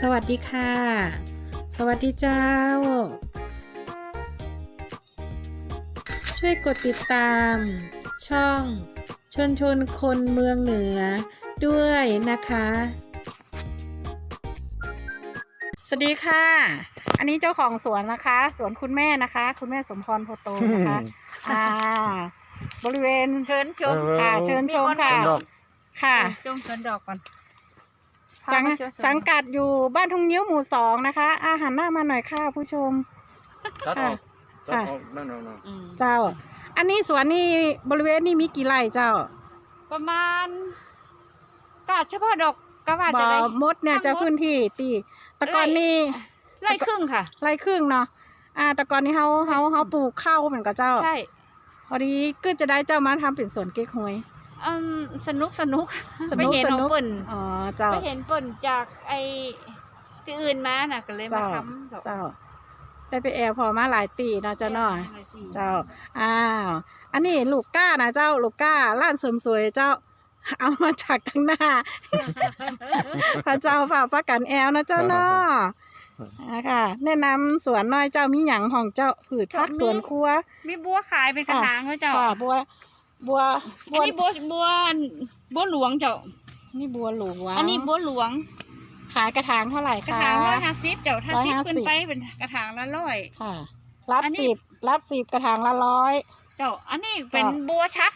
สวัสดีค่ะ สวัสดีเจ้า ช่วยกดติดตาม ช่องชนชนคนเมืองเหนือด้วยนะคะ สวัสดีค่ะ อันนี้เจ้าของสวนนะคะ สวนคุณแม่นะคะ คุณแม่สมพรโพโตนะคะ อ่า บริเวณเชิญชมค่ะ เชิญชมค่ะมีนค่ะชมสวนดอกก่อน สังพามาชมสวนสังกัดอยู่บ้านทุ่งนิ้วหมู่สองนะคะ อาหารหน้ามาหน่อยค่ะผู้ชม ตัดออกตัดค่ะออกนั่นนั่นนั่นอืมเจ้า อันนี้สวนนี่บริเวณนี้มีกี่ไร่เจ้าประมาณก็เฉพาะดอกก็ว่าบ่จะได้มดเนี่ยทั้งหมดจะพื้นที่ตีแต่ก่อนนี่ไร่ครึ่งค่ะ ไร่ครึ่งเนาะอ่าแต่ก่อนนี้เขาเขาเขาปลูกข้าวเหมือนกับเจ้า ใช่ พอดีก็จะได้เจ้ามาทำเป็นสวนเก๊กฮวย อืมสนุกสนุกสไปนุกเห็นสของนุกเปิ่นอ๋อเจ้า ไปเห็นเปิ่นจากไอ้ที่อื่นมาน่ะก็เลยมาเจ้า ทำดอกเจ้า ได้ไปแอร์พอมาหลายตีเนาะเจ้าเนาะเจ้า อ้าว อันนี้ลูกก้านะเจ้า ลูกก้าร้านเสริมสวยเจ้า เอามาจากทางหน้า พระเจ้าฝ่ากประกันแอลนะเจ้าเนาะนะคะแนะนำสวนน้อยเจ้ามีหยังของเจ้าผืดพักสวนครัว มีบัวขายเป็นกระถางเขาเจ้าค่ะบัว บัวอันนี้บัวบัวบัวหลวงเจ้า นี่บัวหลวงอันนี้บัวหลวงขายกระถางเท่าไหร่กระคะ ถางร้อยห้าสิบเจ้าถ้าสิบ150ขึ้นไปเป็นกระถางละร้อย ค่ะ รับอันนี้ สิบรับสิบกระถางละร้อย เจ้า อันนี้เป็นเจ้าบัวชัด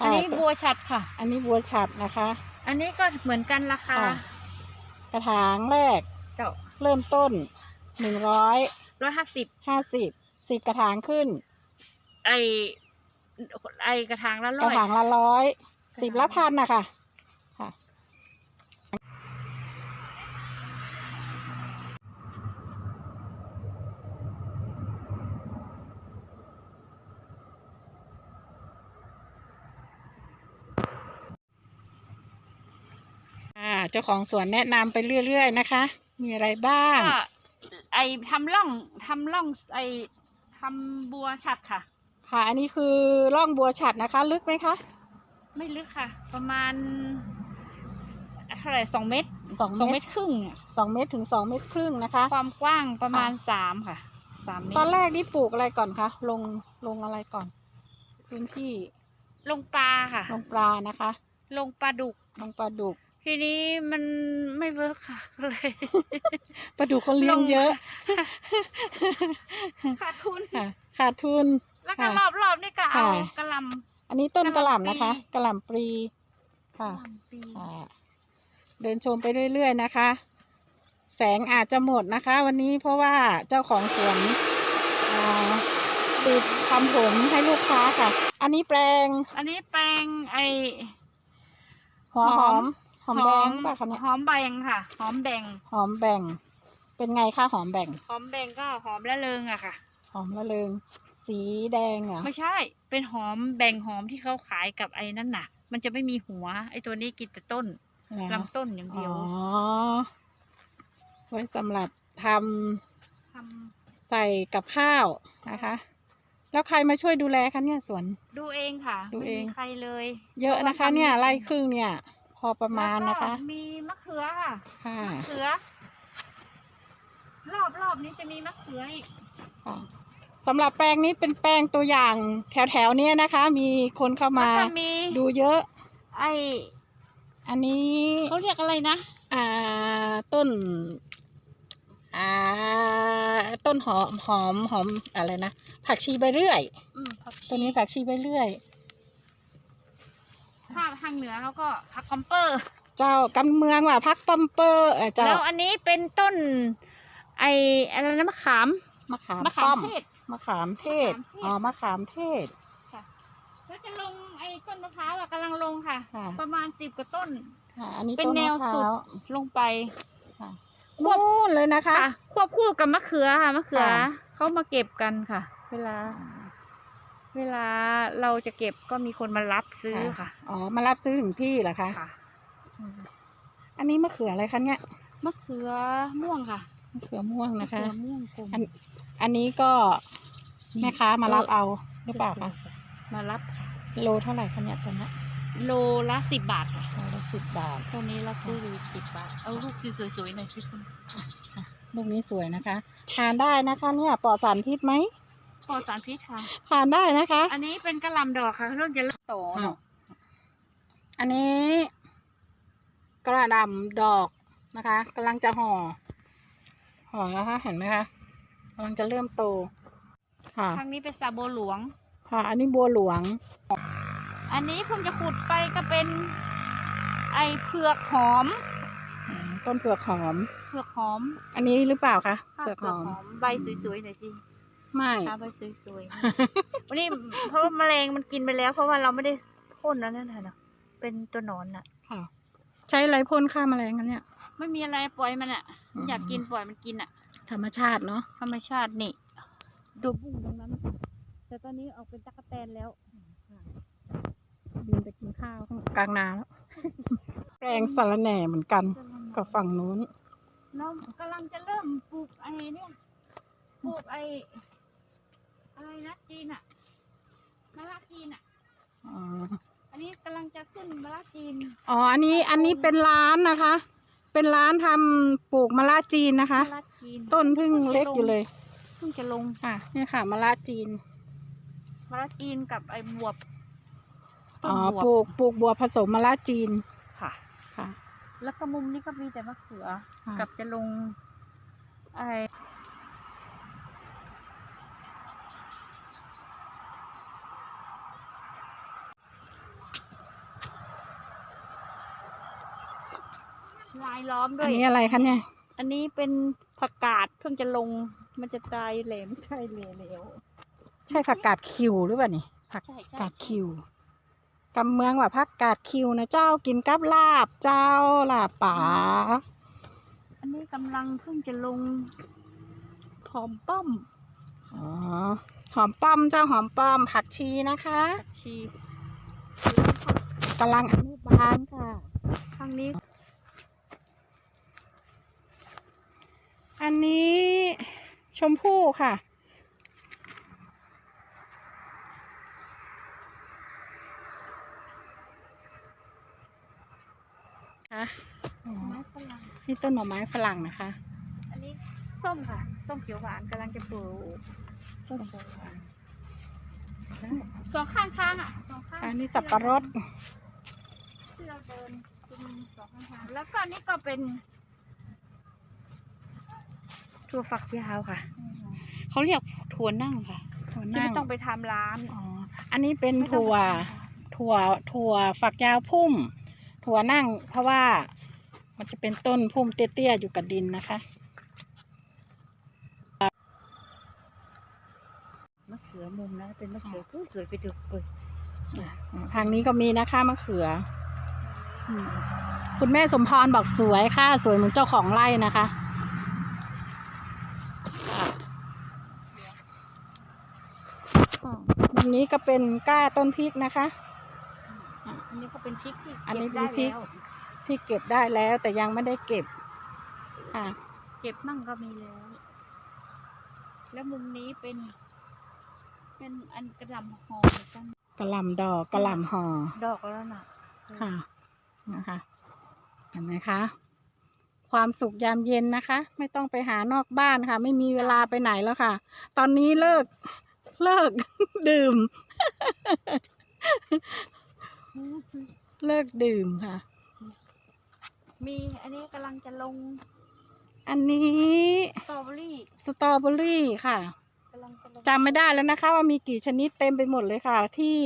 อันค่ะนี้บัวชัดค่ะ อันนี้บัวฉัดนะคะ อันนี้ก็เหมือนกันราคา ค่ะ กระถางแรกเจ้าเริ่มต้นหนึ่งร้อยร้อยห้าสิบห้าสิบสิบกระถางขึ้น ไอ ไอกระถางละกร้ระอย ถางละร้อยกระสิบถางละพันนะคะค่ะ อ่า เจ้าของสวนแนะนำไปเรื่อยๆนะคะ มีอะไรบ้าง ก็ไอทำร่องทำร่องไอทำบัวชัดค่ะ ค่ะ อันนี้คือร่องบัวฉัดนะคะ ลึกไหมคะ ไม่ลึกค่ะ ประมาณเท่าไหร่สองเมตรสองสองเมเมตตรรครึ่งอะสองเมตรถึงสองเมตรครึ่งนะคะ ความกว้างประมาณสามค่ะสามเมตรตอนแรกนี่ปลูกอะไรก่อนคะ ลงลงอะไรก่อน พื้นที่ลงปลาค่ะ ลงปลานะคะ ลงปลาดุก ลงปลาดุก ทีนี้มันไม่เวิร์กค่ะก็เลย ปลาดุกเขาเลี้ยงเยอะ ขาดทุน ค่ะขาดทุน แล้วก็ค่ะรอบรอบๆนี่ก็เอาค่ะ กระหลอันนี้ต้นกกะระหหล่ำล่ำนะคะปลีกระหล่ำปลีำค่ะกระหล่ำปีค่ะเดินชมไปเรื่อยๆนะคะ แสงอาจจะหมดนะคะ วันนี้เพราะว่าเจ้าของสวนอ่าติดทำผมให้ลูกค้าค่ะ อันนี้แปลงอันนี้แปลงไอ หัวหหออมมหอมแดงป่ะคะเนี่ยหอมแบงค่ะ หอมแบงหอมแบ่ง เป็นไงคะหอมแบ่ง หอมแบงก็หอมละเริงอะค่ะ หอมละเริง สีแดงเหรอไม่ใช่ เป็นหอมแบงหอมที่เขาขายกับไอ้นั่นน่ะ มันจะไม่มีหัว ไอ้ตัวนี้กินแต่ต้นเหรอลำต้นอย่างอ๋เดียวอไว้สำหรับททำใส่กับข้าวนะคะ แล้วใครมาช่วยดูแลคะเนี่ยสวนำดูเองค่ะ ดูเองไม่มีใครเลย เยอะนะคะ เนี่ยไร่ครึ่งเนี่ยพพอประมาณนะคะแล้วก็มีมะเขือค่ะค่ะมะเขือ รอบรอบนี้จะมีมะเขืออีกค่ะ สำหรับแปลงนี้เป็นแปลงตัวอย่างแถวแถวๆเนี้ยนะคะ มีคนเข้าแล้วมาก็มีดูเยอะ ไออันนี้เขาเรียกอะไรนะ อ่าต้น อ่า ต้นหอมหอมหอมอะไรนะผักชีใบเรื่อย อืมผักชีตัวนี้ผักชีใบเรื่อยถ้าทางเหนือเขาก็ผักคอมเปอร์ เจ้ากำเมืองว่าพักปัมเปอร์เอ่อเจ้าแล้วอันนี้เป็นต้น ไออะไรนะมะขามมะขามมะขามป้อมเทศ มะขามเทศมะขามเทศ อ๋อ มะขามเทศแล้วจะลงไอ้ต้นมะพร้าวอะกำลังลงค่ะ ค่ะ ประมาณสิบกว่าต้น ค่ะ อันนี้เป็นต้นแนวมะพร้าสุดลงไปค่ะควบ นู่นเลยนะคะ ค่ะ ควบคู่กับมะเขือค่ะมะเขือค่ะ เขามาเก็บกันค่ะ เวลา เวลาเราจะเก็บก็มีคนมารับซื้อค่ะอ๋อ มารับซื้อถึงที่เหรอคะ ค่ะอืมอันนี้มะเขืออะไรคะเนี่ย มะเขือม่วงค่ะมะเขือม่วงมะนะคะ เขือม่วงกลมอัน อันนี้ก็ แม่ค้ามารับเอาหรือเปล่าคะมารับค่ะ โลเท่าไหร่คะเนี่ยตอนนี้โลละสิบบาทค่ะโลละสิบบาทตัวนี้เราซื้ออยู่สิบบาท เอาลูกสวยๆหน่อยสิคุณลูกนี้สวยนะคะ ทานได้นะคะ เนี่ยปลอดสารพิษไหมปลอดสารพิษค่ะ ทานได้นะคะ อันนี้เป็นกระหล่ำดอกค่ะเริ่มจะเริ่มโตอะอันนี้กระดำดอกนะคะกำลังจะห่อห่อแล้วคะเห็นไหมคะกำลังจะเริ่มโต ค่ะ ทางนี้เป็นซาโบหลวง ค่ะ อันนี้บัวหลวง อันนี้เพิ่งจะขุดไปก็เป็นไอเผือกหอมอืมต้นเผือกหอม เผือกหอม อันนี้หรือเปล่าคะค่ะเผือกหอม ใบสวยๆหน่อยสิ ไม่ค่ะใบสวยๆ วันนี้เพราะว่าแมลงมันกินไปแล้ว เพราะว่าเราไม่ได้พ่นแล้วนั่นแหละเนอะเป็นตัวหนอนน่ะ ค่ะ ใช้ไรพ่นฆ่าแมลงกันเนี่ย ไม่มีอะไรปล่อยมันอะอืมอยากกินปล่อยมันกินอะ ธรรมชาติเนาะ ธรรมชาตินี่ ดูบุ้งตรงนั้น แต่ตอนนี้ออกเป็นตะกแตนแล้วบินไปกินข้าวข้างกลางนาแล้วแปลงสาระแหน่เหมือนกันกับฝั่งนู้นเรากำลังจะเริ่มปลูกไอ้เนี่ยปลูกไอ้อะไรนะจีนอะมะระจีนอะอ๋ออันนี้กำลังจะขึ้นมะระจีนอ๋ออันนี้อันนี้เป็นร้านนะคะ เป็นร้านทำปลูกมะระจีนนะคะมะระจีนต้นเพึ่งเล็กอยู่เลยเพิ่งจะลงค่ะเนี่ยค่ะมะระจีนมะระจีนกับไอ้บวบต้นอ๋อบวบปลูกปลูกบัวผสมมะระจีนค่ะ ค่ะ แล้วก็มุมนี้ก็มีแต่มะเขือ ค่ะ กับจะลงไอ้ลายล้อมด้อัวนยนี้อะไรคะเนี่ย อันนี้เป็นผักกาดเพิ่งจะลง มันจะตายแหลมใช่เหลวแล้วใช่ผักกาดคิวหรือเปล่านี่ผักใช่ใช่กาดคิวกำเมืองว่าผักกาดคิวนะเจ้ากินกับลาบเจ้าลาบป่าอันนี้กำลังเพิ่งจะลงหอมป้อมอ๋อหอมป้อมเจ้าหอมป้อมผักชีนะคะผักชีกำลังอนุบาลค่ะข้างนี้ อันนี้ช มพู่ค่ะ ค่ะอ๋อไม้ฝรั่งนี่ต้นหน่อไม้ฝรั่งนะคะ อันนี้ส้มค่ะ ส้มเขียวหวานกำลังจะปลูกส้มเขียวหวานสองข้างทางอะสองข้างอันนี้สับปะรดที่เราเดินเป็นสองข้างทางแล้วก็อันนี่ก็เป็น ถั่วฝักยาวค่ะ เขาเรียกถั่วนั่งค่ะถั่วที่นั่ไม่งต้องไปทำร้าน อ๋ออันนี้เป็นไม่ต้องถั่วไปทำค่ะถั่ว ถั่วฝักยาวพุ่ม ถั่วนั่ง เพราะว่ามันจะเป็นต้นพุ่มเตี้ยๆอยู่กับดินนะคะ มะเขือมุมนะเป็นมะเขือสวยๆไปดูเปิดทางนี้ก็มีนะคะมะเขืออืมคุณแม่สมพรบอกสวยค่ะ สวยเหมือนเจ้าของไร่นะคะค่ะอ๋อ มุมนี้ก็เป็นกล้าต้นพริกนะคะ อันนี้ก็เป็นพริกที่อันนี้เก็บเป็นพริกได้แล้วที่เก็บได้แล้วแต่ยังไม่ได้เก็บค่ะเก็บมั่งก็มีแล้ว แล้วมุมนี้เป็น เป็นอันกระหลำหอมกันกระหล่ำดอกกระหล่ำห่อดอกแล้วน่ะค่ะนะคะเห็นไหมคะ ความสุขยามเย็นนะคะ ไม่ต้องไปหานอกบ้านค่ะ ไม่มีเวลาไปไหนแล้วค่ะ ตอนนี้เลิก เลิก ดื่ม เลิกดื่มค่ะ มีอันนี้กำลังจะลงอันนี้สตรอเบอรี่สตรอเบอรี่ค่ะกำลังจะลงจำไม่ได้แล้วนะคะ ว่ามีกี่ชนิดเต็มไปหมดเลยค่ะ ที่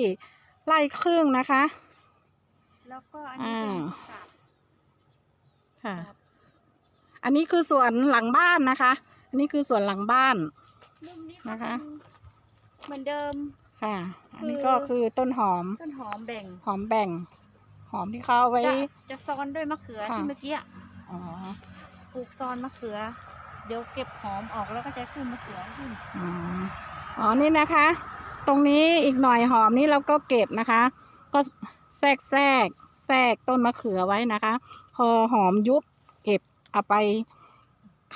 ไล่ครึ่งนะคะ แล้วก็อันนี้เป็นอ่า ผักกาดค่ะ อันนี้คือสวนหลังบ้านนะคะ อันนี้คือสวนหลังบ้าน มุมนี้ก็นะคะ เป็น เหมือนเดิม ค่ะ อันนี้ก็คือต้นหอม ต้นหอมแบ่ง หอมแบ่ง หอมที่เขาเอาไว้ จะจะซ้อนด้วยมะเขือค่ะ ที่เมื่อกี้อะอ๋อ ปลูกซ้อนมะเขือ เดี๋ยวเก็บหอมออกแล้วก็จะขึ้นมะเขือขึ้น อ๋ออ๋อ นี่นะคะ ตรงนี้อีกหน่อยหอมนี่เราก็เก็บนะคะ ก็แทรกแทรกแทรกต้นมะเขือไว้นะคะ พอหอมยุบเก็บเอาไป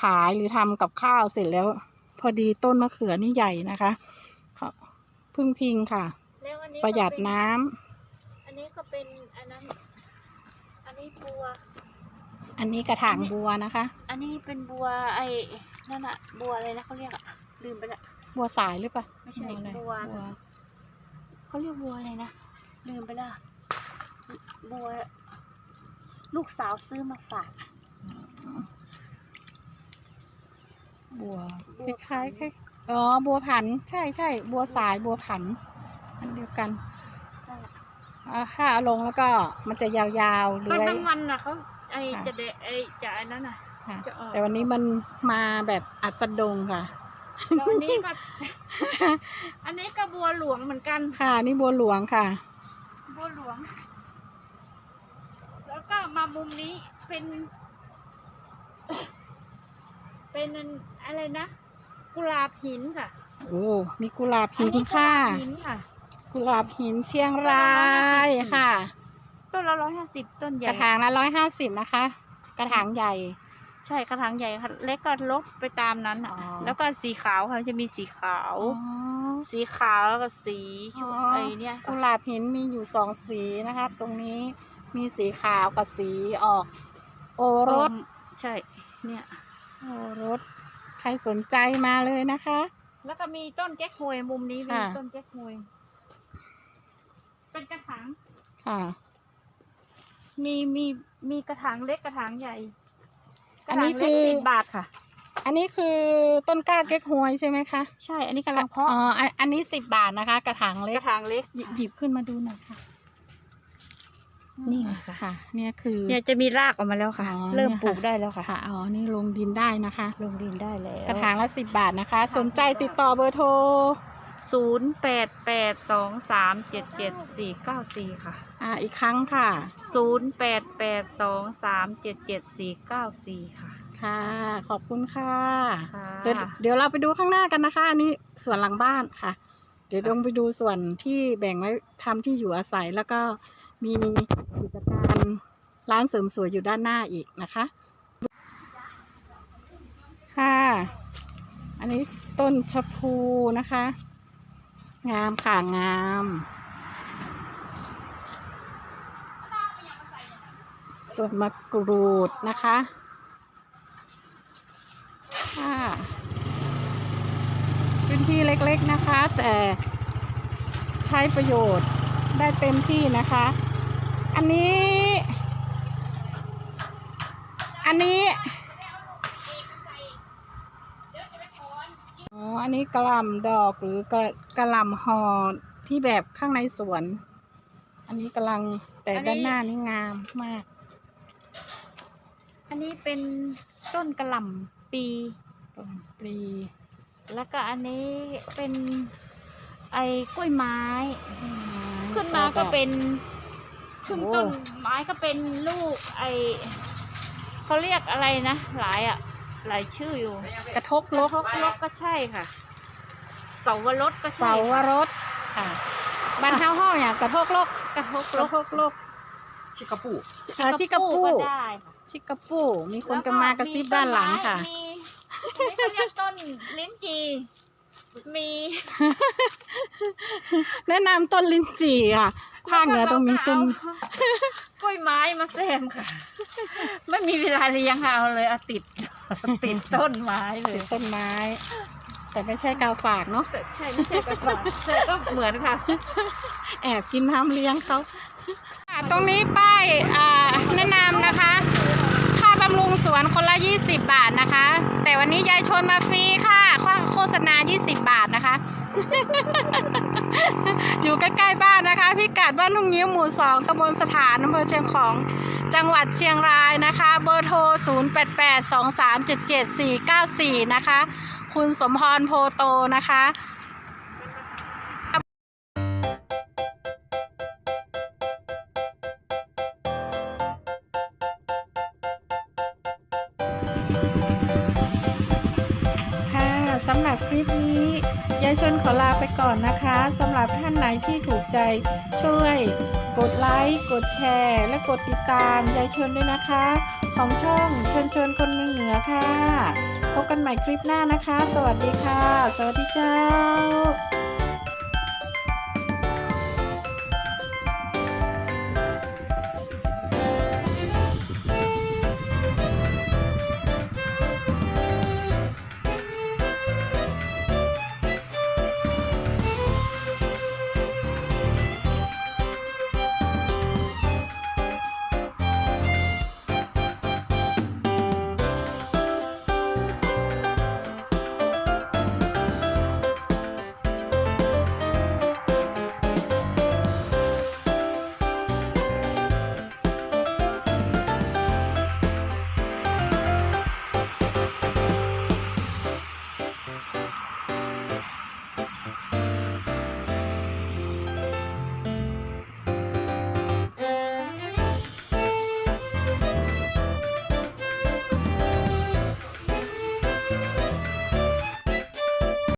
ขายหรือทำกับข้าวเสร็จแล้ว พอดีต้นมะเขือนี่ใหญ่นะคะขอ พึ่งพิงค่ะ แล้วอันนี้ประหยัดก็เป็นน้ำอันนี้ก็เป็นอันนั้น อันนี้บัว อันนี้กระถางบัวนะคะ อันนี้เป็นบัวไอ้นั่นอะบัวอะไรนะเขาเรียกอะลืมไปละ บัวสายหรือเปล่าไม่ใช่อะไรบัวเขาเรียกบัวอะไรนะลืมไปละบัว ลูกสาวซื้อมาฝาก บัวบัควล้ายผันๆคล้าย อ๋อ บัวผัน ใช่ใช่ บัวสาย บัวผัน อันเดียวกันนั่นแหละอ่าถ้าเอาลงแล้วก็มันจะยาวๆตเลื้อนอยกลางวันน่ะเขาไอค่ะจะเดะไอจะไอ้นั่นน่ะ ค่ะ จะออก แต่วันนี้มันมาแบบอัสดงค่ะ แล้วอันนี้ก็ อันนี้ก็บัวหลวงเหมือนกัน ค่ะ นี่บัวหลวงค่ะ บัวหลวง แล้วก็มามุมนี้เป็น เป็นอะไรนะ กุหลาบหินค่ะโอ้มีกุหลาบอัหินนนี้กุหค่ะลาบหินค่ะ กุหลาบหินเชียงรายค่ะ ต้นละร้อยห้าสิบต้นใหกญ่ระถางละร้อยห้าสิบนะคะ กระถางใหญ่ ใช่กระถางใหญ่ค่ะเล็กก็ลดไปตามนั้นอะอ๋อ แล้วก็สีขาวค่ะจะมีสีขาว อ๋อ สีขาวแล้วก็สีชุอ๋อ ไอเนี่ยกุหลาบหินมีอยู่สองสีนะคะ ตรงนี้มีสีขาวกับสีออก โอรส ใช่ เนี่ย โอรส ใครสนใจมาเลยนะคะ แล้วก็มีต้นแก๊กฮวยมุมนี้มีค่ะ ต้นแก๊กฮวยเป็นกระถางค่ะ มีมีมีกระถางเล็กกระถางใหญ่กอัระนถานี้งเล็กคือสิบบาทค่ะ อันนี้คือต้นกล้าเก๊กฮวยใช่ไหมคะใช่ อันนี้กำลังเพาะอ๋ออันอันนี้สิบบาทนะคะ กระถางเล็กกระถางเล็กหยิบหยิบขึ้นมาดูหน่อยค่ะ นี่ไงคะค่ะ เนี่ยคือ เนี่ยจะมีรากออกมาแล้วค่ะ อ๋อเริ่มเนี่ยค่ะ ปลูกได้แล้วค่ะ ค่ะอ๋อนี่ลงดินได้นะคะ ลงดินได้แล้วกระถางละสิบบาทนะคะ สนใจติดต่อเบอร์โทร ศูนย์แปดแปดสองสามเจ็ดเจ็ดสี่เก้าสี่ค่ะอ่าอีกครั้งค่ะ ศูนย์แปดแปดสองสามเจ็ดเจ็ดสี่เก้าสี่ค่ะค่ะ ขอบคุณค่ะ ค่ะเดี๋ยวเดี๋ยวเราไปดูข้างหน้ากันนะคะ อันนี้ส่วนหลังบ้านค่ะ เดี๋ยวลงไปดูส่วนที่แบ่งไว้ทำที่อยู่อาศัยแล้วก็ มีกิจการร้านเสริมสวยอยู่ด้านหน้าอีกนะคะ ค่ะ อันนี้ต้นชะพูนะคะ งามค่ะงามต้นมะกรูดนะคะค่ะพื้นที่เล็กๆนะคะ แต่ใช้ประโยชน์ได้เต็มที่นะคะ อันนี้ อันนี้ อ๋อ อันนี้กระล่ำดอกหรือกระกระล่ำหอที่แบบข้างในสวน อันนี้กำลังแต่ด้านหน้านี่งามมาก อันนี้เป็นต้นกระหล่ำปีต้นปีแล้วก็อันนี้เป็นไอ้กล้วยไม้ ขึ้นมาก็เป็น ขึ้นต้นไม้ก็เป็นลูกไอเขาเรียกอะไรนะ หลายอะ หลายชื่ออยู่ กระทกลกทกลกก็ใช่ค่ะเสาวรสก็เสาใช่วรสค่ะบ้านเท้าห้องเนี่ยกระทกลกกระทกกลระกทกลกชิคาปูอ่าชิกระปูก็ได้ค่ะชิกระปูมีคนกันมากระซิบด้านหลังค่ะมีอันนี้เขาเรียกต้นลิ้นจีมี แนะนำต้นลิ้นจี่ค่ะ ภาคเหนือต้องมีต้น แล้วก็กล้วยไม้มาแซมค่ะ ไม่มีเวลาเลี้ยงค่ะเอาเลยเอาติด ติดต้นไม้เลติยดต้นไม้ แต่ไม่ใช่กาวฝากเนาะแต่ใช่ไม่ใช่กระป๋าแต่ก็เหมือนค่ะ แอบกินน้ำเลี้ยงเขาอะตรงนี้ป้ายอ่าแนะนำนะคะ ค่าบำรุงสวนคนละ 20 บาทนะคะ แต่วันนี้ยายชนมาฟรีค่ะค่าโฆ ษณา 20 บาทนะคะ อยู่ใกล้ๆบ้านนะคะ พิกัดบ้านทุ่งยิ้วหมู่ 2ตำบลสถานอำเภอเชียงของ จังหวัดเชียงรายนะคะ เบอร์โทร 0882377494 นะคะ คุณสมพรโพโตนะคะค่ะ อลาไปก่อนนะคะสำหรับท่านไหนที่ถูกใจช่วย กดไลค์กดแชร์ และกดติดตามยายชนด้วยนะคะ ของช่องชนชนคนเมืองเหนือค่ะพบกันใหม่คลิปหน้านะคะ สวัสดีค่ะ สวัสดีเจ้า